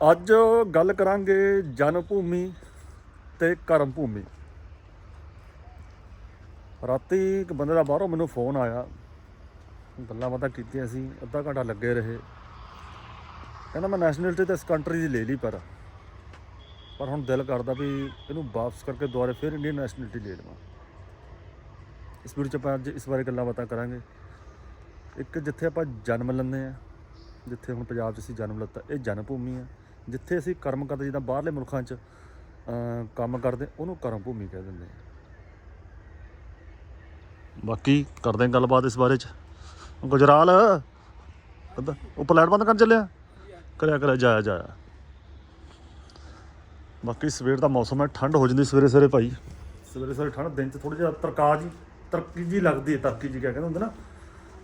ਅੱਜ ਗੱਲ ਕਰਾਂਗੇ ਜਨ ਭੂਮੀ ਤੇ ਕਰਮ ਭੂਮੀ ਰਾਤੀ ਇੱਕ ਬੰਦੇ ਦਾ ਬਾਹਰੋਂ ਮੈਨੂੰ ਫੋਨ ਆਇਆ। ਗੱਲਾਂ ਬਾਤਾਂ ਕੀਤੀਆਂ ਸੀ, ਅੱਧਾ ਘੰਟਾ ਲੱਗੇ ਰਹੇ। ਕਹਿੰਦਾ ਮੈਂ ਨੈਸ਼ਨੈਲਿਟੀ ਤਾਂ ਇਸ ਕੰਟਰੀ ਦੀ ਲੈ ਲਈ ਪਰ ਪਰ ਹੁਣ ਦਿਲ ਕਰਦਾ ਵੀ ਇਹਨੂੰ ਵਾਪਸ ਕਰਕੇ ਦੁਬਾਰਾ ਫਿਰ ਇੰਡੀਅਨ ਨੈਸ਼ਨੈਲਿਟੀ ਲੈ ਲਵਾਂ। ਇਸ ਵੀਡੀਓ 'ਚ ਆਪਾਂ ਅੱਜ ਇਸ ਬਾਰੇ ਗੱਲਾਂ ਬਾਤਾਂ ਕਰਾਂਗੇ। ਇੱਕ ਜਿੱਥੇ ਆਪਾਂ ਜਨਮ ਲੈਂਦੇ ਆ ਜਿੱਥੇ ਹੁਣ ਪੰਜਾਬ 'ਚ ਅਸੀਂ ਜਨਮ ਲਿੱਤਾ, ਇਹ ਜਨਮ ਭੂਮੀ ਆ। ਜਿੱਥੇ ਅਸੀਂ ਕਰਮ ਕਰਦੇ, ਜਿੱਦਾਂ ਬਾਹਰਲੇ ਮੁਲਕਾਂ 'ਚ ਅਮ ਕੰਮ ਕਰਦੇ, ਉਹਨੂੰ ਕਰਮ ਭੂਮੀ ਕਹਿ ਦਿੰਦੇ ਆ। ਬਾਕੀ ਕਰਦੇ ਹਾਂ ਗੱਲਬਾਤ ਇਸ ਬਾਰੇ 'ਚ। ਗੁਜਰਾਲ, ਅੱਧਾ, ਉਹ ਪਲੇਟ ਬੰਦ ਕਰਨ ਚੱਲਿਆ? ਕਰਿਆ ਕਰਿਆ, ਜਾਇਆ ਜਾਇਆ। ਬਾਕੀ ਸਵੇਰ ਦਾ ਮੌਸਮ ਹੈ, ਠੰਡ ਹੋ ਜਾਂਦੀ ਸਵੇਰੇ ਸਵੇਰੇ ਭਾਈ। ਸਵੇਰੇ ਸਵੇਰੇ ਠੰਡ, ਦਿਨ 'ਚ ਥੋੜੀ ਜਿਹਾ ਤਰਕਾ ਜੀ ਤਰਕੀ ਜੀ ਲੱਗਦੀ ਹੈ, ਤਰਕੀ ਜੀ ਕਿਆ ਕਹਿੰਦੇ ਹੁੰਦੇ ਨਾ।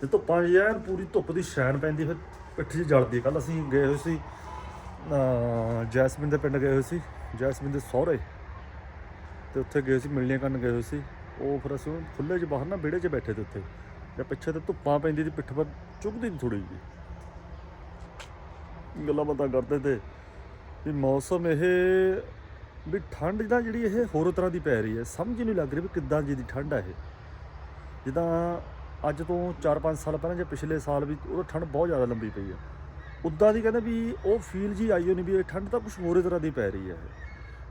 ਤੇ ਧੁੱਪਾਂ ਜੀ ਪੂਰੀ ਧੁੱਪ ਦੀ ਸ਼ੈਨ ਪੈਂਦੀ ਫਿਰ ਪਿੱਠ 'ਚ ਜਲਦੀ ਕੱਲ ਅਸੀਂ ਗਏ ਹੋਏ ਸੀ ਜੈਸਮਿਨ ਦੇ ਪਿੰਡ ਗਏ ਹੋਏ ਸੀ, ਜੈਸਮਿਨ ਦੇ ਸਹੁਰੇ। ਤੇ ਉੱਥੇ ਗਏ ਸੀ, ਮਿਲਣੀਆਂ ਕਰਨ ਗਏ ਹੋਏ ਸੀ। ਉਹ ਫਿਰ ਅਸੀਂ ਖੁੱਲੇ 'ਚ ਬਾਹਰ ਨਾ ਵਿਹੜੇ 'ਚ ਬੈਠੇ ਤੇ ਉੱਥੇ। ਜਾਂ ਪਿੱਛੇ ਤੇ ਧੁੱਪਾਂ ਪੈਂਦੀ ਸੀ, ਪਿੱਠ ਪਰ ਚੁੱਭਦੀ ਨਹੀਂ ਥੋੜੀ ਜੀ ਗੱਲਾਂ ਬਾਤਾਂ ਕਰਦੇ ਤੇ ਵੀ ਮੌਸਮ ਇਹ ਵੀ ਠੰਡ ਜਿਹੜਾ ਜਿਹੜੀ ਇਹ ਹੋਰ ਤਰ੍ਹਾਂ ਦੀ ਪੈ ਰਹੀ ਹੈ। ਸਮਝ ਨਹੀਂ ਲੱਗ ਰਹੀ ਵੀ ਕਿੱਦਾਂ ਜੀ ਦੀ ਠੰਡ ਹੈ ਇਹ। ਜਿੱਦਾਂ ਅੱਜ ਤੋਂ 4-5 ਸਾਲ ਪਹਿਲਾਂ ਜਾਂ ਪਿਛਲੇ ਸਾਲ ਵੀ ਉਹ ਠੰਡ ਬਹੁਤ ਜ਼ਿਆਦਾ ਲੰਬੀ ਪਈ ਹੈ। ਉੱਦਾਂ ਦੀ ਕਹਿੰਦੇ ਵੀ ਉਹ ਫੀਲ ਜੀ ਆਈ ਹੋਣੀ ਵੀ ਇਹ ਠੰਡ ਤਾਂ ਕੁਝ ਹੋਰ ਤਰ੍ਹਾਂ ਦੀ ਪੈ ਰਹੀ ਹੈ।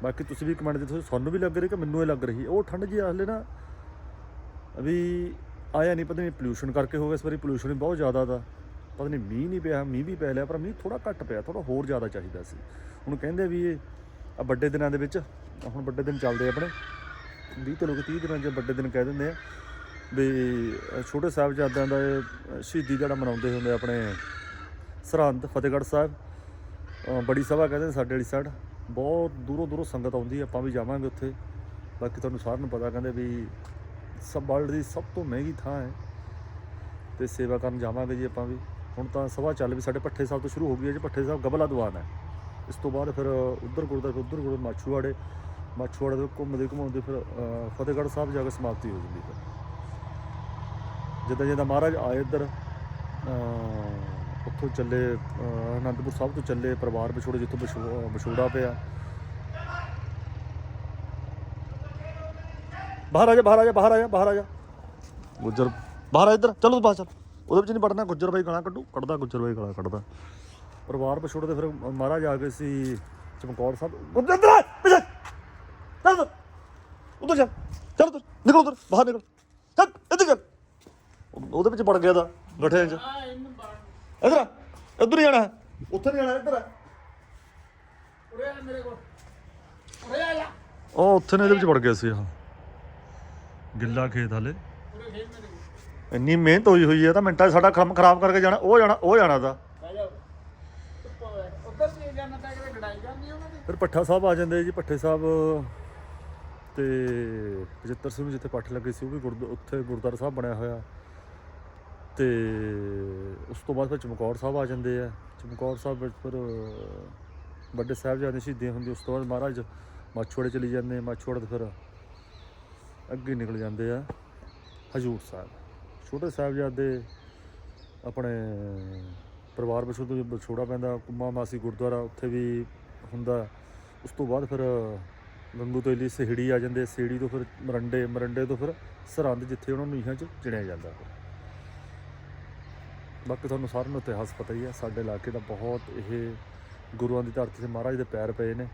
ਬਾਕੀ ਤੁਸੀਂ ਵੀ ਕਮੈਂਟ ਦੇ ਦੱਸੋ ਤੁਹਾਨੂੰ ਵੀ ਲੱਗ ਰਹੀ ਕਿ ਮੈਨੂੰ ਇਹ ਲੱਗ ਰਹੀ? ਹੈ ਉਹ ਠੰਡ ਜੀ ਹਲੇ ਨਾ ਵੀ ਆਇਆ ਨਹੀਂ ਪਤਾ ਨਹੀਂ ਪੋਲੂਸ਼ਨ ਕਰਕੇ ਹੋ ਗਿਆ ਇਸ ਵਾਰੀ ਪੋਲੂਸ਼ਨ ਬਹੁਤ ਜ਼ਿਆਦਾ ਦਾ। ਪਤਾ ਨਹੀਂ ਮੀਂਹ ਨਹੀਂ ਪਿਆ ਮੀਂਹ ਵੀ ਪੈ ਲਿਆ ਪਰ ਮੀਂਹ ਥੋੜਾ ਘੱਟ ਪਿਆ ਥੋੜਾ ਹੋਰ ਜ਼ਿਆਦਾ ਚਾਹੀਦਾ ਸੀ। ਹੁਣ ਕਹਿੰਦੇ ਵੀ ਇਹ ਆ ਵੱਡੇ ਦਿਨਾਂ ਦੇ ਵਿੱਚ ਹੁਣ ਵੱਡੇ ਦਿਨ ਚੱਲਦੇ ਆਪਣੇ। 20 ਤੋਂ ਲੋਕ 30 ਦਿਨਾਂ 'ਚ ਵੱਡੇ ਦਿਨ ਕਹਿ ਦਿੰਦੇ ਆ ਵੀ ਛੋਟੇ ਸਾਹਿਬਜ਼ਾਦਿਆਂ ਦਾ ਇਹ, ਸ਼ਹੀਦੀ ਜਿਹੜਾ ਮਨਾਉਂਦੇ ਹੁੰਦੇ ਆ ਆਪਣੇ ਸਰਹੰਦ, ਫਤਿਹਗੜ੍ਹ ਸਾਹਿਬ ਬੜੀ ਸਭਾ ਕਹਿੰਦੇ ਸਾਡੇ ਵਾਲੀ ਸਾਈਡ ਬਹੁਤ ਦੂਰੋਂ ਦੂਰੋਂ ਸੰਗਤ ਆਉਂਦੀ ਹੈ, ਆਪਾਂ ਵੀ ਜਾਵਾਂਗੇ ਉੱਥੇ। ਬਾਕੀ ਤੁਹਾਨੂੰ ਸਾਰਿਆਂ ਨੂੰ ਪਤਾ ਕਹਿੰਦੇ ਵੀ ਸਭ ਵਰਲਡ ਦੀ ਸਭ ਤੋਂ ਮਹਿੰਗੀ ਥਾਂ ਹੈ ਤੇ ਸੇਵਾ ਕਰਨ ਜਾਵਾਂਗੇ ਜੀ ਆਪਾਂ ਵੀ। ਹੁਣ ਤਾਂ ਸਭਾ ਚੱਲ ਵੀ ਸਾਡੇ ਪੱਠੇ ਸਾਹਿਬ ਤੋਂ ਸ਼ੁਰੂ ਹੋ ਗਈ ਹੈ ਜੀ ਪੱਠੇ ਸਾਹਿਬ ਗਬਲਾ ਦੁਆਨ ਹੈ। ਇਸ ਤੋਂ ਬਾਅਦ ਫਿਰ ਉੱਧਰ ਗੁਰਦੁਆਰਾ ਉੱਧਰ ਗੁਰਦੁਆਰਾ, ਮਾਛੂਵਾੜੇ ਮਾਛੂਵਾੜੇ ਤੋਂ ਘੁੰਮਦੇ ਘੁੰਮਾਉਂਦੇ ਫਿਰ ਫਤਿਹਗੜ੍ਹ ਸਾਹਿਬ ਜਾ ਕੇ ਸਮਾਪਤੀ ਹੋ ਜਾਂਦੀ ਫਿਰ ਜਿੱਦਾਂ ਜਿੱਦਾਂ ਮਹਾਰਾਜ ਆਏ ਇੱਧਰ ਉੱਥੋਂ ਚੱਲੇ ਅਨੰਦਪੁਰ ਸਾਹਿਬ ਤੋਂ ਚੱਲੇ ਪਰਿਵਾਰ ਵਿਛੋੜੇ, ਜਿੱਥੋਂ ਵਿਛੋੜਾ ਪਿਆ। ਬਾਹਰ ਆ ਜਾ, ਬਾਹਰ ਆ ਜਾ, ਬਾਹਰ ਆ ਜਾ, ਬਾਹਰ ਆ ਜਾ। ਗੁੱਜਰ, ਬਾਹਰ ਆ ਇੱਧਰ, ਚਲੋ ਬਾਹਰ, ਚੱਲ। ਉਹਦੇ ਵਿੱਚ ਨਹੀਂ ਵੜਨਾ, ਗੁੱਜਰ ਬਾਈ ਗਾਲਾਂ ਕੱਢੂ। ਕੱਢਦਾ, ਗੁੱਜਰ ਬਾਈ ਗਾਲਾਂ ਕੱਢਦਾ। ਪਰਿਵਾਰ ਵਿਛੋੜੇ ਤੇ ਫਿਰ ਮਹਾਰਾਜ ਆ ਗਏ ਸੀ, ਚਮਕੌਰ ਸਾਹਿਬ। ਗੁੱਜਰ, ਇੱਧਰ ਆ, ਪਿੱਛੇ। ਚੱਲ ਉੱਧਰ ਉੱਧਰ ਚੱਲ ਚੱਲ ਉੱਧਰ ਨਿਕਲ ਉੱਧਰ, ਬਾਹਰ ਨਿਕਲ। ਚੱਲ, ਇੱਧਰ ਚੱਲ। ਉਹਦੇ ਵਿੱਚ ਵੜ ਗਿਆ ਦਾ ਗੱਠਿਆਂ 'ਚ। ਇੱਧਰ ਆ ਇੱਧਰ ਹੀ ਜਾਣਾ। ਉੱਥੇ ਨਹੀਂ ਜਾਣਾ ਇੱਧਰ। ਆ ਉਹ ਉੱਥੇ ਨੇ ਇਹਦੇ ਵਿੱਚ ਵੜ ਗਿਆ ਸੀ ਹਾਂ ਗਿੱਲਾ ਖੇਤ ਹਲੇ। ਇੰਨੀ ਮਿਹਨਤ ਹੋਈ ਹੋਈ ਹੈ ਤਾਂ ਮਿੰਟਾਂ 'ਚ ਸਾਡਾ ਕੰਮ ਖਰਾਬ ਕਰਕੇ ਜਾਣਾ ਉਹ ਜਾਣਾ ਉਹ ਜਾਣਾ ਤਾਂ। ਫਿਰ ਪੱਠਾ ਸਾਹਿਬ ਆ ਜਾਂਦੇ ਜੀ ਪੱਠੇ ਸਾਹਿਬ ਤੇ 75 ਸਿੰਘ ਜਿੱਥੇ ਪੱਠ ਲੱਗੇ ਸੀ ਉਹ ਵੀ ਗੁਰਦ ਉੱਥੇ ਗੁਰਦੁਆਰਾ ਸਾਹਿਬ ਬਣਿਆ ਹੋਇਆ। ਤੇ ਉਸ ਤੋਂ ਬਾਅਦ ਫਿਰ ਚਮਕੌਰ ਸਾਹਿਬ ਆ ਜਾਂਦੇ ਆ। ਚਮਕੌਰ ਸਾਹਿਬ ਵਿੱਚ ਫਿਰ ਵੱਡੇ ਸਾਹਿਬਜ਼ਾਦੇ ਸ਼ਹੀਦੀ ਹੁੰਦੀ ਉਸ ਤੋਂ ਬਾਅਦ ਮਹਾਰਾਜ ਮਾਛੋੜੇ ਚਲੀ ਜਾਂਦੇ ਮਾਛੋੜੇ ਤੋਂ ਫਿਰ ਅੱਗੇ ਨਿਕਲ ਜਾਂਦੇ ਆ ਹਜੂਰ ਸਾਹਿਬ। ਛੋਟੇ ਸਾਹਿਬਜ਼ਾਦੇ ਆਪਣੇ ਪਰਿਵਾਰ ਵਿਚੋਂ ਤੋਂ ਛੋੜਾ ਪੈਂਦਾ। ਕੁੰਮਾ ਮਾਸੀ ਗੁਰਦੁਆਰਾ ਉੱਥੇ ਵੀ ਹੁੰਦਾ। ਉਸ ਤੋਂ ਬਾਅਦ ਫਿਰ ਗੰਗੂ ਤੇਲੀ ਸਿਹੜੀ ਆ ਜਾਂਦੇ ਸਿਹੜੀ ਤੋਂ ਫਿਰ ਮਰੰਡੇ ਮਰੰਡੇ ਤੋਂ ਫਿਰ ਸਰਹੰਦ ਜਿੱਥੇ ਉਹਨਾਂ ਨੂੰ ਨੀਹਾਂ 'ਚ ਚਿਣਿਆ ਜਾਂਦਾ। ਬਾਕੀ ਤੁਹਾਨੂੰ ਸਾਰਿਆਂ ਨੂੰ ਇਤਿਹਾਸ ਪਤਾ ਹੀ ਹੈ ਸਾਡੇ ਇਲਾਕੇ ਦਾ ਬਹੁਤ ਇਹ ਗੁਰੂਆਂ ਦੀ ਧਰਤੀ ਤੇ ਮਹਾਰਾਜ ਦੇ ਪੈਰ ਪਏ ਨੇ।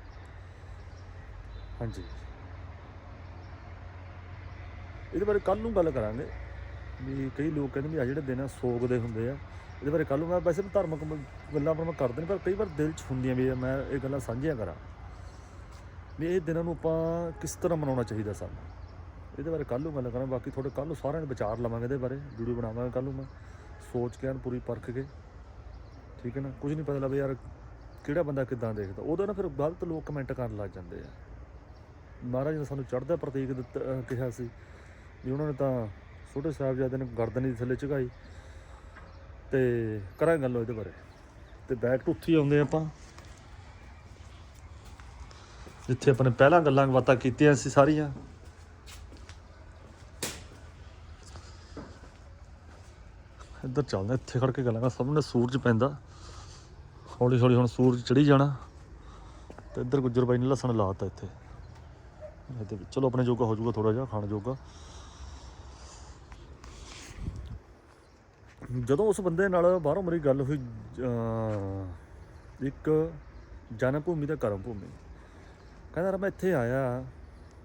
ਹਾਂਜੀ। ਇਹਦੇ ਬਾਰੇ ਕੱਲ ਨੂੰ ਗੱਲ ਕਰਾਂਗੇ ਵੀ ਕਈ ਲੋਕ ਕਹਿੰਦੇ ਵੀ ਆ ਜਿਹੜੇ ਦਿਨ ਆ ਸੋਗ ਦੇ ਹੁੰਦੇ ਆ ਇਹਦੇ ਬਾਰੇ ਕੱਲ ਨੂੰ ਮੈਂ ਵੈਸੇ ਵੀ ਧਾਰਮਿਕ ਗੱਲਾਂ ਪਰ ਮੈਂ ਕਰਦਾ ਨਹੀਂ ਪਰ ਕਈ ਵਾਰ ਦਿਲ 'ਚ ਹੁੰਦੀਆਂ ਵੀ ਆ, ਮੈਂ ਇਹ ਗੱਲਾਂ ਸਾਂਝੀਆਂ ਕਰਾਂ। ਵੀ ਇਹ ਦਿਨਾਂ ਨੂੰ ਆਪਾਂ ਕਿਸ ਤਰ੍ਹਾਂ ਮਨਾਉਣਾ ਚਾਹੀਦਾ ਸਾਨੂੰ? ਇਹਦੇ ਬਾਰੇ ਕੱਲ ਨੂੰ ਗੱਲ ਕਰਾਂ ਬਾਕੀ ਤੁਹਾਡੇ ਕੱਲ ਨੂੰ ਸਾਰਿਆਂ ਦੇ ਵਿਚਾਰ ਲਵਾਂਗੇ ਇਹਦੇ ਬਾਰੇ ਵੀਡੀਓ ਬਣਾਵਾਂਗੇ ਕੱਲ ਨੂੰ ਮੈਂ। ਸੋਚ ਕੇ ਐਨ ਪੂਰੀ ਪਰਖ ਕੇ। ਠੀਕ ਹੈ ਨਾ? ਕੁਝ ਨਹੀਂ ਪਤਾ ਲੱਗਦਾ ਯਾਰ ਕਿਹੜਾ ਬੰਦਾ ਕਿੱਦਾਂ ਦੇਖਦਾ। ਉਹਦਾ ਨਾ ਫਿਰ ਗਲਤ ਲੋਕ ਕਮੈਂਟ ਕਰਨ ਲੱਗ ਜਾਂਦੇ ਆ। ਮਹਾਰਾਜ ਨੇ ਸਾਨੂੰ ਚੜ੍ਹਦਾ ਪ੍ਰਤੀਕ ਦਿੱਤਾ ਕਿਹਾ ਸੀ ਵੀ ਉਹਨਾਂ ਨੇ ਤਾਂ ਛੋਟੇ ਸਾਹਿਬਜ਼ਾਦੇ ਨੇ ਗਰਦਨ ਹੀ ਥੱਲੇ ਝੁਕਾਈ ਤੇ ਕਰਾਂਗੇ ਗੱਲ ਇਹਦੇ ਬਾਰੇ। ਤੇ ਬੈਕ ਟੂ ਉੱਥੇ ਹੀ ਆਉਂਦੇ ਆਪਾਂ। ਜਿੱਥੇ ਆਪਾਂ ਨੇ ਪਹਿਲਾਂ ਗੱਲਾਂ ਬਾਤਾਂ ਕੀਤੀਆਂ ਸੀ ਸਾਰੀਆਂ। ਇੱਧਰ ਚੱਲਦੇ ਇੱਥੇ ਖੜ ਕੇ ਗੱਲਾਂ ਕਰ, ਸਾਹਮਣੇ ਸੂਰਜ ਪੈਂਦਾ। ਹੌਲੀ ਹੌਲੀ ਹੁਣ ਸੂਰਜ ਚੜੀ ਜਾਣਾ। ਤੇ ਇੱਧਰ ਗੁੱਜਰ ਬਾਈ ਨੇ ਲਸਣ ਲਾਤਾ ਇੱਥੇ। ਇਹਦੇ ਵਿੱਚ, ਚਲੋ ਆਪਣੇ ਜੋਗਾ ਹੋ ਜਾਊਗਾ ਥੋੜਾ ਜਿਹਾ, ਖਾਣ ਜੋਗਾ। ਜਦੋਂ ਉਸ ਬੰਦੇ ਨਾਲ ਬਾਹਰੋਂ ਮੇਰੀ ਗੱਲ ਹੋਈ ਇੱਕ ਜਨਮ ਭੂਮੀ ਤੇ ਕਰਮ ਭੂਮੀ ਕਹਿੰਦਾ ਯਾਰ ਮੈਂ ਇੱਥੇ ਆਇਆ,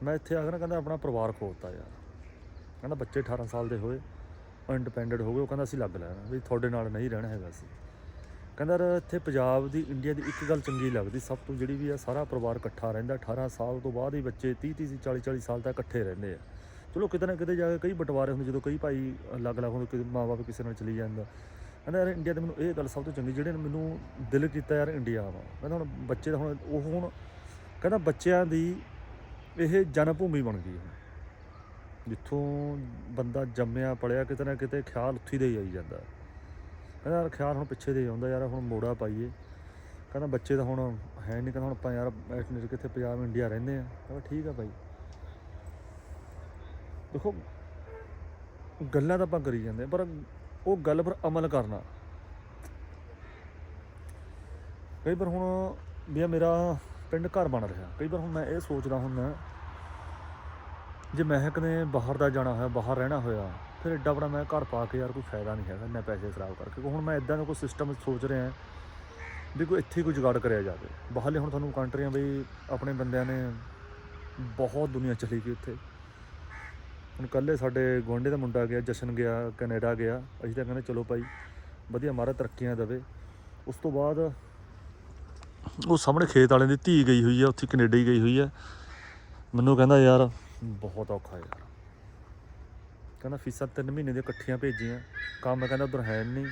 ਮੈਂ ਇੱਥੇ ਆ ਕੇ ਨਾ ਕਹਿੰਦਾ ਆਪਣਾ ਪਰਿਵਾਰ ਖੋਲਤਾ ਯਾਰ। ਕਹਿੰਦਾ ਬੱਚੇ 18 ਸਾਲ ਦੇ ਹੋਏ। ਇੰਡੀਪੈਂਡੈਂਟ ਹੋ ਗਏ, ਉਹ ਕਹਿੰਦਾ ਅਸੀਂ ਲੱਗ ਲੈਣਾ, ਵੀ ਤੁਹਾਡੇ ਨਾਲ ਨਹੀਂ ਰਹਿਣਾ ਹੈਗਾ ਸੀ ਕਹਿੰਦਾ ਯਾਰ ਇੱਥੇ ਪੰਜਾਬ ਦੀ ਇੰਡੀਆ ਦੀ ਇੱਕ ਗੱਲ ਚੰਗੀ ਲੱਗਦੀ, ਸਭ ਤੋਂ ਜਿਹੜੀ ਵੀ ਆ, ਸਾਰਾ ਪਰਿਵਾਰ ਇਕੱਠਾ ਰਹਿੰਦਾ 18 ਸਾਲ ਤੋਂ ਬਾਅਦ ਹੀ ਬੱਚੇ 30 30 40 40 ਸਾਲ ਤੱਕ ਇਕੱਠੇ ਰਹਿੰਦੇ ਆ। ਚਲੋ ਕਿਤੇ ਨਾ ਕਿਤੇ ਜਾ ਕੇ ਕਈ ਬਟਵਾਰੇ ਹੁੰਦੇ, ਜਦੋਂ ਕਈ ਭਾਈ ਅਲੱਗ-ਅਲੱਗ ਹੁੰਦੇ ਕਿਸੇ ਮਾਂ-ਬਾਪ ਕਿਸੇ ਨਾਲ ਚਲੀ ਜਾਂਦਾ। ਕਹਿੰਦਾ ਯਾਰ ਇੰਡੀਆ ਦੇ ਮੈਨੂੰ ਇਹ ਗੱਲ ਸਭ ਤੋਂ ਚੰਗੀ, ਜਿਹੜੇ ਮੈਨੂੰ ਦਿਲ ਕੀਤਾ, ਯਾਰ ਇੰਡੀਆ ਆਵਾਂ। ਕਹਿੰਦਾ ਹੁਣ ਬੱਚੇ ਦਾ ਹੁਣ, ਉਹ ਹੁਣ, ਕਹਿੰਦਾ ਬੱਚਿਆਂ ਦੀ ਇਹ ਜਨਮ ਭੂਮੀ ਬਣ ਗਈ ਹੁਣ। ਜਿੱਥੋਂ ਬੰਦਾ ਜੰਮਿਆ ਪੜਿਆ ਕਿਤੇ ਨਾ ਕਿਤੇ ਖਿਆਲ ਉੱਥੀ ਦੇ ਹੀ ਆਈ ਜਾਂਦਾ। ਕਹਿੰਦਾ ਯਾਰ ਖਿਆਲ ਹੁਣ ਪਿੱਛੇ ਦੇ ਆਉਂਦਾ ਯਾਰ ਹੁਣ ਮੋੜਾ ਪਾਈਏ। ਕਹਿੰਦਾ ਬੱਚੇ ਤਾਂ ਹੁਣ ਹੈ ਨਹੀਂ ਕਹਿੰਦਾ ਹੁਣ ਆਪਾਂ ਯਾਰ ਐਟਲੀਸਟ ਕਿੱਥੇ ਪੰਜਾਬ ਇੰਡੀਆ ਰਹਿੰਦੇ ਆ ਕਹਿੰਦਾ ਠੀਕ ਆ ਭਾਈ। ਦੇਖੋ ਗੱਲਾਂ ਤਾਂ ਆਪਾਂ ਕਰੀ ਜਾਂਦੇ ਹਾਂ, ਪਰ ਉਹ ਗੱਲ ਪਰ ਅਮਲ ਕਰਨਾ। ਕਈ ਵਾਰ ਹੁਣ ਵੀ ਮੇਰਾ ਪਿੰਡ ਘਰ ਬਣ ਰਿਹਾ। ਕਈ ਵਾਰ ਹੁਣ ਮੈਂ ਇਹ ਸੋਚਦਾ ਹੁੰਦਾ ਜੇ ਮਹਿਕ ਨੇ ਬਾਹਰ ਦਾ ਜਾਣਾ ਹੋਇਆ, ਬਾਹਰ ਰਹਿਣਾ ਹੋਇਆ, ਫਿਰ ਐਡਾ ਬੜਾ ਮੈਂ ਘਰ ਪਾ ਕੇ ਯਾਰ ਕੋਈ ਫਾਇਦਾ ਨਹੀਂ ਹੈਗਾ ਇੰਨੇ ਪੈਸੇ ਖਰਾਬ ਕਰਕੇ। ਹੁਣ ਮੈਂ ਇਦਾਂ ਦਾ ਕੋਈ ਸਿਸਟਮ ਸੋਚ ਰਿਹਾ ਵੀ ਕੋਈ ਇੱਥੇ ਹੀ ਕੋਈ ਜੁਗਾੜ ਕਰਿਆ ਜਾਵੇ। ਬਾਹਰਲੇ ਹੁਣ ਤੁਹਾਨੂੰ ਕੰਟਰੀਆਂ ਬਈ ਆਪਣੇ ਬੰਦਿਆਂ ਨੇ ਬਹੁਤ ਦੁਨੀਆ ਚਲੀ ਗਈ ਉੱਥੇ। ਹੁਣ ਕੱਲੇ ਸਾਡੇ ਗੁਆਂਢੀ ਦਾ ਮੁੰਡਾ ਗਿਆ, ਜਸ਼ਨ ਗਿਆ, ਕੈਨੇਡਾ ਗਿਆ। ਅਸੀਂ ਤਾਂ ਕਹਿੰਦੇ ਚਲੋ ਭਾਈ, ਵਧੀਆ ਮਾਰਾ ਤਰੱਕੀਆਂ ਦੇਵੇ। ਉਸ ਤੋਂ ਬਾਅਦ ਉਹ ਸਾਹਮਣੇ ਖੇਤ ਵਾਲਿਆਂ ਦੀ ਧੀ ਗਈ ਹੋਈ ਆ, ਉੱਥੇ ਕੈਨੇਡਾ ਹੀ ਗਈ ਹੋਈ ਆ। ਮੈਨੂੰ ਕਹਿੰਦਾ ਯਾਰ ਬਹੁਤ ਔਖਾ ਯਾਰ। ਕਹਿੰਦਾ ਫੀਸਾਂ 3 ਮਹੀਨੇ ਦੀਆਂ ਇਕੱਠੀਆਂ ਭੇਜੀਆਂ ਕੰਮ ਕਹਿੰਦਾ ਉਧਰ ਹੈ ਨਹੀਂ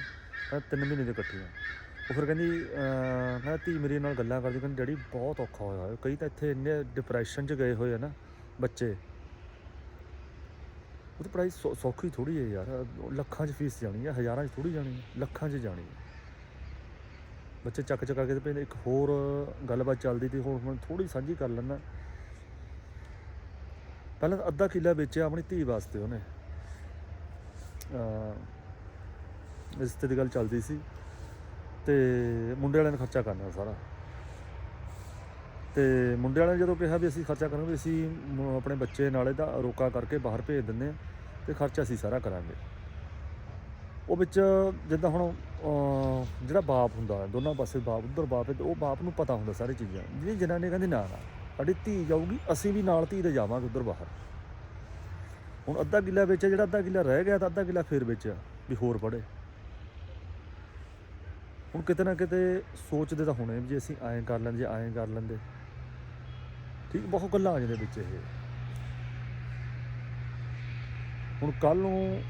ਕਹਿੰਦਾ 3 ਮਹੀਨੇ ਦੀਆਂ ਇਕੱਠੀਆਂ। ਉਹ ਫਿਰ ਕਹਿੰਦੀ ਅਹ, ਮੈਂ ਧੀ ਮੇਰੀ ਨਾਲ ਗੱਲਾਂ ਕਰਦੀ ਕਹਿੰਦੀ ਡੈਡੀ ਬਹੁਤ ਔਖਾ ਹੋਇਆ ਹੋਇਆ। ਕਈ ਤਾਂ ਇੱਥੇ ਇੰਨੇ ਡਿਪਰੈਸ਼ਨ 'ਚ ਗਏ ਹੋਏ ਆ ਨਾ ਬੱਚੇ। ਉਹ ਤਾਂ ਪੜ੍ਹਾਈ ਸੌ- ਸੌਖੀ ਥੋੜੀ ਹੈ ਯਾਰ। ਲੱਖਾਂ 'ਚ ਫੀਸ ਜਾਣੀ ਹੈ ਹਜ਼ਾਰਾਂ 'ਚ ਥੋੜੀ ਜਾਣੀ ਹੈ ਲੱਖਾਂ 'ਚ ਜਾਣੀ ਹੈ ਬੱਚੇ ਚੱਕ ਚੱਕ ਕੇ ਤੇ ਇੱਕ ਹੋਰ ਗੱਲਬਾਤ ਚੱਲਦੀ ਤੀ ਹੁਣ ਮੈਂ ਥੋੜੀ ਸਾਂਝੀ ਕਰ ਲੈਣਾ ਪਹਿਲਾਂ ਤਾਂ ਅੱਧਾ ਕਿੱਲਾ ਵੇਚਿਆ ਆਪਣੀ ਧੀ ਵਾਸਤੇ ਉਹਨੇ। ਅਹ ਰਿਸ਼ਤੇ ਦੀ ਗੱਲ ਚੱਲਦੀ ਸੀ ਤੇ ਮੁੰਡੇ ਵਾਲਿਆਂ ਨੇ ਖਰਚਾ ਕਰਨਾ ਸਾਰਾ। ਤੇ ਮੁੰਡੇ ਵਾਲਿਆਂ ਨੇ ਜਦੋਂ ਕਿਹਾ ਵੀ ਅਸੀਂ ਖਰਚਾ ਕਰਾਂਗੇ ਅਸੀਂ ਆਪਣੇ ਬੱਚੇ ਨਾਲੇ ਦਾ ਰੋਕਾ ਕਰਕੇ ਬਾਹਰ ਭੇਜ ਦਿੰਦੇ ਹਾਂ ਤੇ ਖਰਚਾ ਅਸੀਂ ਸਾਰਾ ਕਰਾਂਗੇ। ਉਹ ਵਿੱਚ ਜਿੱਦਾਂ ਹੁਣ ਜਿਹੜਾ ਬਾਪ ਹੁੰਦਾ ਹੈ, ਦੋਨਾਂ ਪਾਸੇ ਬਾਪ ਉਧਰ ਬਾਪ ਹੈ ਤੇ ਉਹ ਬਾਪ ਨੂੰ ਪਤਾ ਹੁੰਦਾ ਸਾਰੀ ਚੀਜ਼ਾਂ। ਜਿਹੜੀ ਜਨਾਨੀ ਕਹਿੰਦੀ ਨਾ ਨਾ। ਸਾਡੀ ਧੀ ਜਾਊਗੀ, ਅਸੀਂ ਵੀ ਨਾਲ ਧੀ ਦੇ ਜਾਵਾਂਗੇ ਉਧਰ ਬਾਹਰ। ਹੁਣ ਅੱਧਾ ਕਿੱਲਾ ਵੇਚਿਆ, ਜਿਹੜਾ ਅੱਧਾ ਕਿੱਲਾ ਰਹਿ ਗਿਆ ਤਾਂ ਅੱਧਾ ਕਿੱਲਾ ਫੇਰ ਵੇਚਿਆ, ਵੀ ਹੋਰ ਪੜੇ ਹੁਣ ਕਿਤੇ ਨਾ ਕਿਤੇ ਸੋਚਦੇ ਤਾਂ ਹੁਣੇ ਵੀ ਜੇ ਅਸੀਂ ਐਂ ਕਰ ਲੈਂਦੇ ਜੇ ਐਂ ਕਰ ਲੈਂਦੇ। ਠੀਕ, ਬਹੁਤ ਗੱਲਾਂ ਆ ਜਾਂਦੇ ਵਿੱਚ ਇਹ। ਹੁਣ ਕੱਲ ਨੂੰ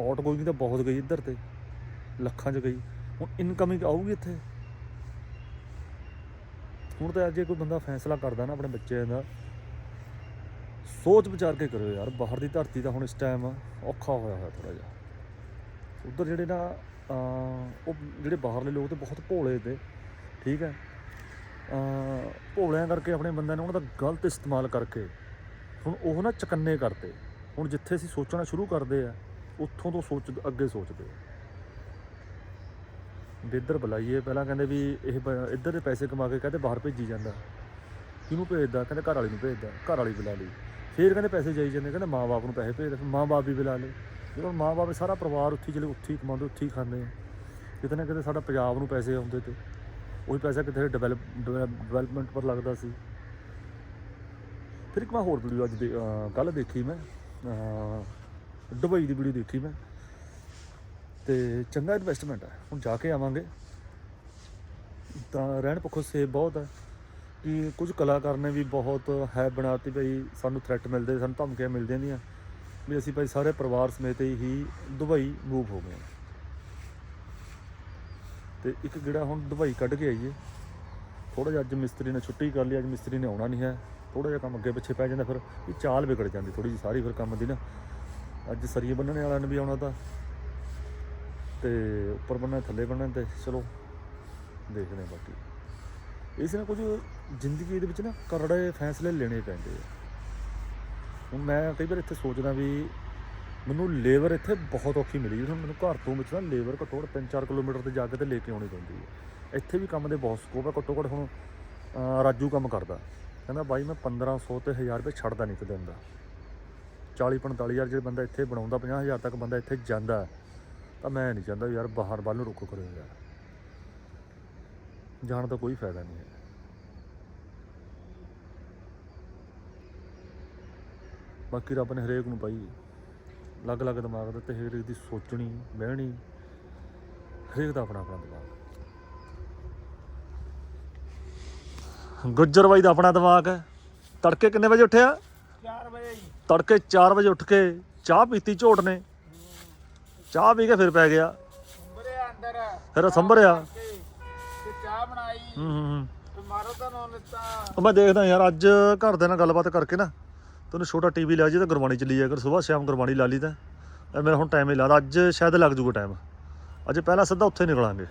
ਆਊਟ ਗੋਇੰਗ ਤਾਂ ਬਹੁਤ ਗਈ ਇੱਧਰ ਤੇ, ਲੱਖਾਂ 'ਚ ਗਈ। ਹੁਣ ਇਨਕਮਿੰਗ ਆਊਗੀ ਇੱਥੇ। ਹੁਣ ਤਾਂ ਅੱਜ ਜੇ ਕੋਈ ਬੰਦਾ ਫੈਸਲਾ ਕਰਦਾ ਨਾ ਆਪਣੇ ਬੱਚਿਆਂ ਦਾ, ਸੋਚ ਵਿਚਾਰ ਕੇ ਕਰਿਓ ਯਾਰ, ਬਾਹਰ ਦੀ ਧਰਤੀ ਤਾਂ ਹੁਣ ਇਸ ਟਾਈਮ ਔਖਾ ਹੋਇਆ ਹੋਇਆ ਥੋੜਾ ਜਿਹਾ। ਉਧਰ ਜਿਹੜੇ ਨਾ ਉਹ ਜਿਹੜੇ ਬਾਹਰਲੇ ਲੋਕ ਤੇ ਬਹੁਤ ਭੋਲੇ ਤੇ, ਠੀਕ ਹੈ? ਭੋਲਿਆਂ ਕਰਕੇ ਆਪਣੇ ਬੰਦਿਆਂ ਨੇ ਉਹਨਾਂ ਦਾ ਗਲਤ ਇਸਤੇਮਾਲ ਕਰਕੇ ਹੁਣ ਉਹ ਨਾ ਚਕੰਨੇ ਕਰਤੇ। ਹੁਣ ਜਿੱਥੇ ਅਸੀਂ ਸੋਚਣਾ ਸ਼ੁਰੂ ਕਰਦੇ ਆ, ਉੱਥੋਂ ਤੋਂ ਸੋਚ, ਅੱਗੇ ਸੋਚਦੇ ਆ। ਵੀ ਇੱਧਰ ਬੁਲਾਈਏ। ਪਹਿਲਾਂ ਕਹਿੰਦੇ ਵੀ ਇਹ ਬ- ਇੱਧਰ ਦੇ ਪੈਸੇ ਕਮਾ ਕੇ ਕਹਿੰਦੇ ਬਾਹਰ ਭੇਜੀ ਜਾਂਦਾ। ਕਿਹਨੂੰ ਭੇਜਦਾ? ਕਹਿੰਦੇ ਘਰ ਵਾਲੀ ਨੂੰ ਭੇਜਦਾ। ਘਰ ਵਾਲੀ ਬੁਲਾ ਲਈ। ਫਿਰ ਕਹਿੰਦੇ ਪੈਸੇ ਜਾਈ ਜਾਂਦੇ। ਕਹਿੰਦੇ ਮਾਂ-ਬਾਪ ਨੂੰ ਪੈਸੇ ਭੇਜਦੇ ਫਿਰ ਮਾਂ-ਬਾਪ ਵੀ ਬੁਲਾ ਲਏ। ਜਦੋਂ ਮਾਂ-ਬਾਪ ਸਾਰਾ ਪਰਿਵਾਰ ਉੱਥੇ ਜਿਹੜੇ ਉੱਥੇ ਹੀ ਕਮਾਉਂਦੇ ਉੱਥੇ ਹੀ ਖਾਂਦੇ ਆ। ਕਿਤੇ ਨਾ ਕਿਤੇ ਸਾਡਾ ਪੰਜਾਬ ਨੂੰ ਪੈਸੇ ਆਉਂਦੇ ਤੇ। ਉਹੀ ਪੈਸਾ ਕਿਤੇ ਡਿਵੈਲਪ ਡਿਵੈਲਪਮੈਂਟ ਪਰ ਲੱਗਦਾ ਸੀ। ਫਿਰ ਇੱਕ ਮੈਂ ਹੋਰ ਵੀਡੀਓ ਅੱਜ ਦੇ ਕੱਲ ਦੇਖੀ ਮੈਂ। ਅਹ, ਦੁਬਈ ਦੀ ਵੀਡੀਓ ਦੇਖੀ ਮੈਂ। ਤੇ ਚੰਗਾ ਇਨਵੈਸਟਮੈਂਟ ਹੈ ਹੁਣ ਜਾ ਕੇ ਆਵਾਂਗੇ। ਤਾਂ ਰਹਿਣ ਪੱਖੋਂ ਸੇਬ ਬਹੁਤ ਹੈ ਕਿ ਕੁਝ ਕਲਾਕਾਰ ਨੇ ਵੀ ਬਹੁਤ ਹੈ ਬਣਾਤੀ ਭਈ ਸਾਨੂੰ ਥ੍ਰੈਟ ਮਿਲਦੇ, ਸਾਨੂੰ ਧਮਕੀਆਂ ਮਿਲਦੀਆਂ ਦੀਆਂ। ਵੀ ਅਸੀਂ ਭਾਈ ਸਾਰੇ ਪਰਿਵਾਰ ਸਮੇਤ ਹੀ ਦੁਬਈ ਮੂਵ ਹੋ ਗਏ ਹਾਂ। ਤੇ ਇੱਕ ਜਿਹੜਾ ਹੁਣ ਦੁਬਈ ਕੱਢ ਕੇ ਆਈਏ। ਥੋੜਾ ਜਿਹਾ ਅੱਜ ਮਿਸਤਰੀ ਨੇ ਛੁੱਟੀ ਕਰ ਲਈ, ਅੱਜ ਮਿਸਤਰੀ ਨੇ ਆਉਣਾ ਨਹੀਂ ਹੈ। ਥੋੜਾ ਜਿਹਾ ਕੰਮ ਅੱਗੇ ਪਿੱਛੇ ਪੈ ਜਾਂਦਾ ਫਿਰ। ਇਹ ਚਾਲ ਵਿਗੜ ਜਾਂਦੀ ਥੋੜੀ ਜਿਹੀ ਸਾਰੀ ਫਿਰ ਕੰਮ ਦੀ ਨਾ। ਅੱਜ ਸਰੀਏ ਬੰਨਣੇ ਵਾਲਿਆਂ ਨੇ ਵੀ ਆਉਣਾ ਤਾਂ। ਤੇ ਉੱਪਰ ਬੰਨਣਾ ਥੱਲੇ ਬੰਨਣਾ ਤੇ ਚਲੋ ਦੇਖਦੇ ਹਾਂ ਬਾਕੀ। ਇਸ ਨਾਲ ਕੁਝ ਜ਼ਿੰਦਗੀ ਦੇ ਵਿੱਚ ਨਾ ਕਰੜੇ ਫੈਸਲੇ ਲੈਣੇ ਪੈਂਦੇ ਆ। ਹੁਣ ਮੈਂ ਕਈ ਵਾਰ ਇੱਥੇ ਸੋਚਦਾ ਵੀ ਮੈਨੂੰ ਲੇਬਰ ਇੱਥੇ ਬਹੁਤ ਔਖੀ ਮਿਲੀ। ਹੁਣ ਮੈਨੂੰ ਘਰ ਤੋਂ ਵਿੱਚ ਨਾ ਲੇਬਰ ਘੱਟੋ ਘੱਟ 3-4 ਕਿਲੋਮੀਟਰ ਤੇ ਜਾ ਕੇ ਤੇ ਲੈ ਕੇ ਆਉਣੀ ਪੈਂਦੀ ਹੈ ਇੱਥੇ ਵੀ ਕੰਮ ਦੇ ਬਹੁਤ ਸਕੋਪ ਹੈ ਘੱਟੋ ਘੱਟ ਹੁਣ ਰਾਜੂ ਕੰਮ ਕਰਦਾ। ਕਹਿੰਦਾ ਬਾਈ ਮੈਂ 1500 ਤੇ 1000 ਰੁਪਏ ਛੱਡਦਾ ਨਹੀਂ ਇੱਕ ਦਿਨ ਦਾ 40 45 ਹਜ਼ਾਰ ਜੇ ਬੰਦਾ ਇੱਥੇ ਬਣਾਉਂਦਾ 50 ਹਜ਼ਾਰ ਤੱਕ ਬੰਦਾ ਇੱਥੇ ਜਾਂਦਾ। ਤਾਂ ਮੈਂ ਨਹੀਂ ਚਾਹੁੰਦਾ ਯਾਰ ਬਾਹਰ ਵੱਲ ਨੂੰ ਰੁਕੋ ਕਰੋ ਯਾਰ। ਜਾਣ ਦਾ ਕੋਈ ਫਾਇਦਾ ਨਹੀਂ ਹੈ। ਬਾਕੀ ਰੱਬ ਨੇ ਹਰੇਕ ਨੂੰ ਪਾਈ। ਅਲੱਗ-ਅਲੱਗ ਦਿਮਾਗ ਦਿੱਤੇ ਹਰੇਕ ਦੀ ਸੋਚਣੀ ਬਹਿਣੀ ਹਰੇਕ ਦਾ ਆਪਣਾ ਆਪਣਾ ਦਿਮਾਗ। ਗੁੱਜਰ ਬਾਈ ਦਾ ਆਪਣਾ ਦਿਮਾਗ ਹੈ। ਤੜਕੇ ਕਿੰਨੇ ਵਜੇ ਉੱਠਿਆ? 4 ਵਜੇ। ਤੜਕੇ 4 ਵਜੇ ਉੱਠ ਕੇ ਚਾਹ ਪੀਤੀ ਝੋਟ ਨੇ। ਚਾਹ ਪੀ ਕੇ ਫਿਰ ਪੈ ਗਿਆ। ਅੰਦਰ। ਫਿਰ ਸੰਭਰਿਆ। ਤੇ ਚਾਹ ਬਣਾਈ। ਹੂੰ ਹੂੰ ਹੂੰ। ਤੇ ਮਾਰੋ ਤਾਂ ਨੋ ਲਿੱਤਾ ਉਹ ਮੈਂ ਦੇਖਦਾ ਯਾਰ ਅੱਜ ਘਰ ਦੇ ਨਾਲ ਗੱਲਬਾਤ ਕਰਕੇ ਨਾ ਤੈਨੂੰ ਛੋਟਾ ਟੀਵੀ ਲਿਆ ਜੀ ਤੇ ਗੁਰਬਾਣੀ ਚੱਲੀ ਜਾਇਆ ਕਰ ਸਵੇਰ ਸ਼ਾਮ ਗੁਰਬਾਣੀ ਲਾ ਲਈ ਤਾਂ ਇਹ ਮੇਰਾ ਹੁਣ ਟਾਈਮ ਹੀ ਲੱਗਦਾ ਅੱਜ ਸ਼ਾਇਦ ਲੱਗ ਜੂਗਾ ਟਾਈਮ ਅੱਜ ਪਹਿਲਾਂ ਸਿੱਧਾ ਉੱਥੇ ਨਿਕਲਾਂਗੇ।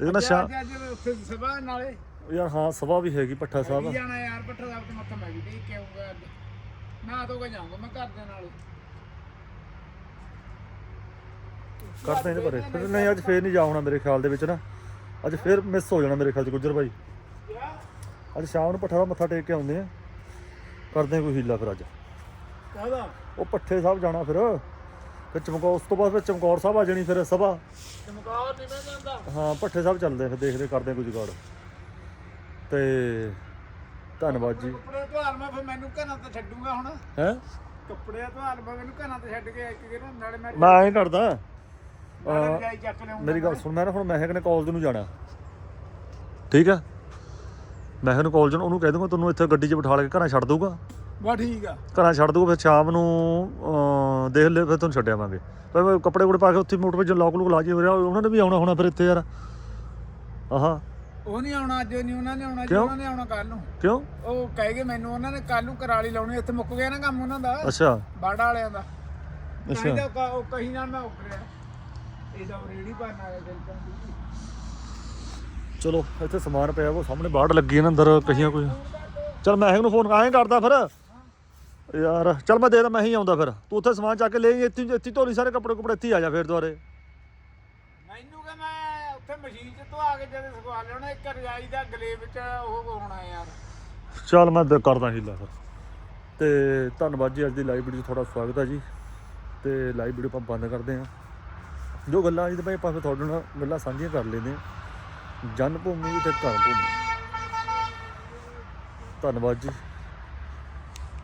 ਇਹ ਨਾ ਸ਼ਾਮ ਨਾਲੇ। ਯਾਰ ਹਾਂ ਸਭਾ ਵੀ ਹੈਗੀ ਪੱਠਾ ਸਾਹਿਬ। ਜਾਣਾ ਯਾਰ ਪੱਠਾ ਸਾਹਿਬ ਤੇ ਮੱਥਾ ਮੈਂ ਵੀ ਦੇਖ ਕੇ ਆਉਂਗਾ ਨਾ ਕੇ ਜਾਊਂਗਾ ਮੈਂ ਘਰ ਦੇ ਨਾਲ। ਕਰਦੇ ਨੇ ਭਰੇ ਫਿਰ ਨਹੀਂ ਅੱਜ ਫੇਰ ਨਹੀਂ ਜਾਉਣਾ ਮੇਰੇ ਖਿਆਲ ਦੇ ਵਿੱਚ ਨਾ। ਅੱਜ ਫੇਰ ਮਿਸ ਹੋ ਜਾਣਾ ਮੇਰੇ ਖਿਆਲ ਚ ਗੁੱਜਰ ਭਾਈ। ਅੱਜ ਸ਼ਾਮ ਨੂੰ ਪੱਠਾ ਦਾ ਮੱਥਾ ਟੇਕ ਕੇ ਆਉਂਦੇ ਆ। ਕਰਦੇ ਆ ਕੋਈ ਹੀਲਾ ਫਿਰ ਅੱਜ। ਕਾਹਦਾ? ਉਹ ਪੱਠੇ ਸਾਹਿਬ ਜਾਣਾ ਫਿਰ। ਫਿਰ ਚਮਕੌਰ ਉਸ ਤੋਂ ਬਾਅਦ ਫਿਰ ਚਮਕੌਰ ਸਾਹਿਬ ਆ ਜਾਣੀ ਫਿਰ ਸਭਾ। ਚਮਕੌਰ ਨਹੀਂ ਮੈਂ ਜਾਂਦਾ। ਹਾਂ ਪੱਠੇ ਸਾਹਿਬ ਚੱਲਦੇ ਫਿਰ ਦੇਖਦੇ ਕਰਦੇ ਕੋਈ ਜੁਗਾੜ। ਤੇ ਧੰਨਵਾਦ ਜੀ। ਕੱਪੜੇ ਧਵਾਲ ਮੈਂ ਫਿਰ ਮੈਨੂੰ ਘਰਾਂ ਤੇ ਛੱਡੂਗਾ ਹੁਣ। ਹੈ? ਕੱਪੜੇ ਧਵਾਲ ਮੈਂ ਮੈਨੂੰ ਘਰਾਂ ਤੇ ਛੱਡ ਕੇ ਇੱਕ ਕਿਹੜਾ ਨਾਲੇ ਮੈਂ ਮੈਂ ਐਂ ਕਰਦਾ। ਨਾਲੇ ਅਹ, ਰਜਾਈ ਚੱਕ ਲਿਆਉਂਗਾ ਮੇਰੀ ਗੱਲ ਸੁਣ ਮੈਂ ਨਾ ਹੁਣ ਮਹਿਕ ਨੇ ਕਾਲਜ ਨੂੰ ਜਾਣਾ। ਠੀਕ ਆ? ਮਹਿਕ ਨੂੰ ਕਾਲਜ ਨੂੰ ਉਹਨੂੰ ਕਹਿ ਦੂੰਗਾ ਤੁਹਾਨੂੰ ਇੱਥੇ ਗੱਡੀ 'ਚ ਬਿਠਾ ਕੇ ਘਰਾਂ ਛੱਡ ਦਊਗਾ। ਬਾ ਠੀਕ ਆ। ਘਰਾਂ ਛੱਡ ਦਊਗਾ ਫਿਰ ਸ਼ਾਮ ਨੂੰ ਦੇਖ ਲੈ ਫਿਰ ਤੁਹਾਨੂੰ ਛੱਡ ਆਵਾਂਗੇ। ਮੈਂ ਕੱਪੜੇ ਕੁੜੇ ਪਾ ਕੇ ਉੱਥੇ ਮੋਟਰ 'ਚ ਲੋਕ ਲੂਕ ਲਾ ਜੀ ਉਹਨਾਂ ਨੇ ਵੀ ਆਉਣਾ ਹੋਣਾ ਫਿਰ ਇੱਥੇ ਯਾਰ। ਆਹਾ। ਉਹ ਨਹੀਂ ਆਉਣਾ ਅੱਜ ਨਹੀਂ ਉਹਨਾਂ ਨੇ ਆਉਣਾ ਜੀ ਕਿਉਂ? ਉਹਨਾਂ ਨੇ ਆਉਣਾ ਕੱਲ ਨੂੰ। ਕਿਉਂ? ਉਹ ਕਹਿ ਗਏ ਮੈਨੂੰ ਉਹਨਾਂ ਨੇ ਕੱਲ ਨੂੰ ਕਰਾਲੀ ਲਾਉਣੀ ਇੱਥੇ ਮੁੱਕ ਗਿਆ ਨਾ ਕੰਮ ਉਹਨਾਂ ਦਾ। ਅੱਛਾ। ਬਾੜਾ ਵਾਲਿਆਂ ਦਾ। ਅੱਛਾ। ਉਹ ਕਹੀ ਨਾਲ ਮੈਂ ਉੱਪਰਿਆ ਚਲੋ ਇੱਥੇ ਸਮਾਨ ਪਿਆ ਉਹ ਸਾਹਮਣੇ ਬਾੜ ਲੱਗੀ ਹੈ ਨਾ ਅੰਦਰ ਕਹੀਆਂ ਕੋਈ ਚਲ ਮੈਂ ਇਹਨੂੰ ਫੋਨ ਐਂ ਕਰਦਾ ਫਿਰ? ਯਾਰ ਚਲ ਮੈਂ ਦੇ ਦਾਂ ਮੈਂ ਹੀ ਆਉਂਦਾ ਫਿਰ। ਤੂੰ ਉੱਥੇ ਸਮਾਨ ਚੱਕ ਕੇ ਲੈ ਆਈ, ਇੱਥੇ ਇੱਥੇ ਧੋਲੀ ਸਾਰੇ ਕੱਪੜੇ ਕੁਪੜੇ ਇੱਥੇ ਆ ਜਾ ਫਿਰ ਦੁਬਾਰੇ। ਮੈਨੂੰ ਕਿ ਮੈਂ ਉੱਥੇ ਮਸ਼ੀਨ 'ਚ ਧਵਾ ਕੇ ਜਦ ਸੁਕਾ ਲੈਣਾ ਇੱਕ ਰਜਾਈ ਦਾ ਗਲੇ ਵਿੱਚ ਉਹ ਹੋਣਾ ਯਾਰ। ਚਲ ਮੈਂ ਦ- ਕਰਦਾ ਹੀਲਾ ਫਿਰ। ਤੇ ਧੰਨਵਾਦ ਜੀ ਅੱਜ ਦੀ ਲਾਈਵ ਵੀਡੀਓ 'ਚ ਤੁਹਾਡਾ ਸਵਾਗਤ ਹੈ ਜੀ। ਤੇ ਲਾਈਵ ਵੀਡੀਓ ਆਪਾਂ ਬੰਦ ਕਰਦੇ ਹਾਂ। ਜੋ ਗੱਲਾਂ ਅੱਜ ਦੇ ਭਾਈ ਆਪਾਂ ਫਿਰ ਤੁਹਾਡੇ ਨਾਲ ਗੱਲਾਂ ਸਾਂਝੀਆਂ ਕਰ ਲੈਂਦੇ ਹਾਂ। ਜਨ ਭੂਮੀ ਤੇ ਘਰ ਭੂਮੀ। ਧੰਨਵਾਦ ਜੀ।